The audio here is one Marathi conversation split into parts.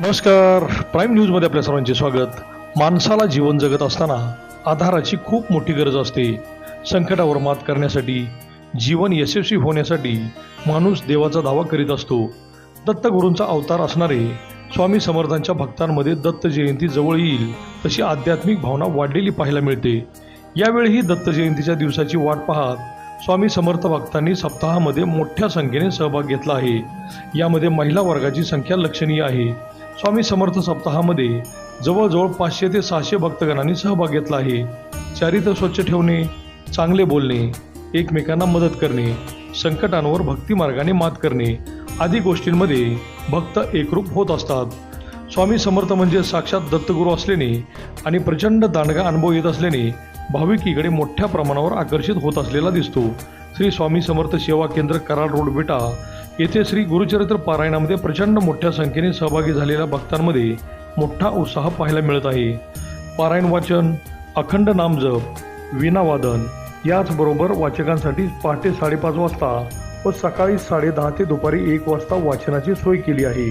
नमस्कार. प्राईम न्यूजमध्ये आपल्या सर्वांचे स्वागत. माणसाला जीवन जगत असताना आधाराची खूप मोठी गरज असते. संकटावर मात करण्यासाठी जीवन यशस्वी होण्यासाठी माणूस देवाचा दावा करीत असतो. दत्तगुरूंचा अवतार असणारे स्वामी समर्थांच्या भक्तांमध्ये दत्त जयंती जवळ येईल तशी आध्यात्मिक भावना वाढलेली पाहायला मिळते. यावेळीही दत्त जयंतीच्या दिवसाची वाट पाहत स्वामी समर्थ भक्तांनी सप्ताहामध्ये मोठ्या संख्येने सहभाग घेतला आहे. यामध्ये महिला वर्गाची संख्या लक्षणीय आहे. स्वामी समर्थ सप्ताहामध्ये जवळजवळ पाचशे ते सहाशे भक्तगणांनी सहभाग घेतला आहे. चारित्र्य स्वच्छ ठेवणे चांगले बोलणे एकमेकांना मदत करणे संकटांवर भक्ती मार्गाने मात करणे आदी गोष्टींमध्ये भक्त एकरूप होत असतात. स्वामी समर्थ म्हणजे साक्षात दत्तगुरू असल्याने आणि प्रचंड दांडगा अनुभव येत असल्याने भाविकीकडे मोठ्या प्रमाणावर आकर्षित होत असलेला दिसतो. श्री स्वामी समर्थ सेवा केंद्र कराड रोड बेटा येथे श्री गुरुचरित्र पारायणामध्ये प्रचंड मोठ्या संख्येने सहभागी झालेल्या भक्तांमध्ये मोठा उत्साह पाहायला मिळत आहे. पारायण वाचन अखंड नामजप वीणावादन याचबरोबर वाचकांसाठी पहाटे साडेपाच वाजता व सकाळी साडेदहा ते दुपारी एक वाजता वाचनाची सोय केली आहे.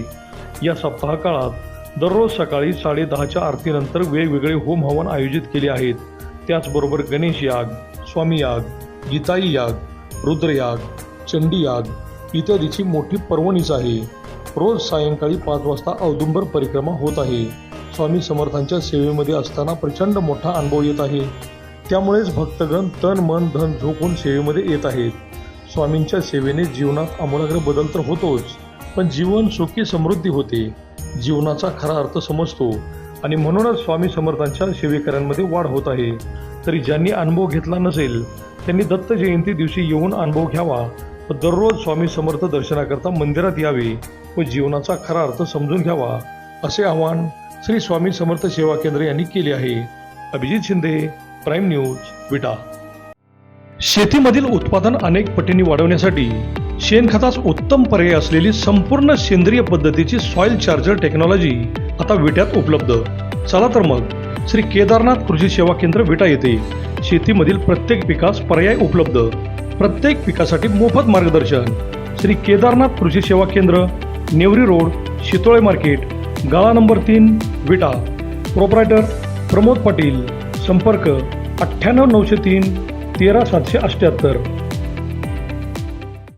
या सप्ताह काळात दररोज सकाळी साडेदहाच्या आरतीनंतर वेगवेगळे होम हवन आयोजित केले आहेत. त्याचबरोबर गणेश याग स्वामी याग गीताई याग रुद्रयाग चंडी याग इत्यादीची मोठी पर्वणीच आहे. रोज सायंकाळी पाच वाजता औदुंबर परिक्रमा होत आहे. स्वामी समर्थांच्या सेवेमध्ये असताना प्रचंड मोठा अनुभव येत आहे. त्यामुळेच भक्तगण तन मन धन झोकून सेवेमध्ये येत आहेत. स्वामींच्या सेवेने जीवनात आमूलाग्र बदल तर होतोच पण जीवन सुखी समृद्धी होते. जीवनाचा खरा अर्थ समजतो आणि म्हणूनच स्वामी समर्थांच्या सेवेकऱ्यांमध्ये वाढ होत आहे. तरी ज्यांनी अनुभव घेतला नसेल त्यांनी दत्त जयंती दिवशी येऊन अनुभव घ्यावा. दररोज स्वामी समर्थ दर्शनाकरता मंदिरात यावे. व जीवनाचा खरा अर्थ समजून घ्यावा असे आवाहन श्री स्वामी समर्थ सेवा केंद्र यांनी केले आहे. Abhijit Shinde prime news Vita. शेतीमधील उत्पादन अनेक पटींनी वाढवण्यासाठी शेणखताच उत्तम पर्याय असलेली संपूर्ण सेंद्रिय पद्धतीची सॉइल चार्जर टेक्नॉलॉजी आता विट्यात उपलब्ध. चला तर मग श्री केदारनाथ कृषी सेवा केंद्र विटा येथे शेतीमधील प्रत्येक पिकास पर्याय उपलब्ध. प्रत्येक पिकासाठी मोफत मार्गदर्शन. श्री केदारनाथ कृषी सेवा केंद्र नेवरी रोड शितोळे मार्केट गाळा नंबर तीन विटा. प्रोपरायटर प्रमोद पाटील. संपर्क अठ्ठ्याण्णव नऊशे तीन तेरा सातशे अठ्ठ्याहत्तर.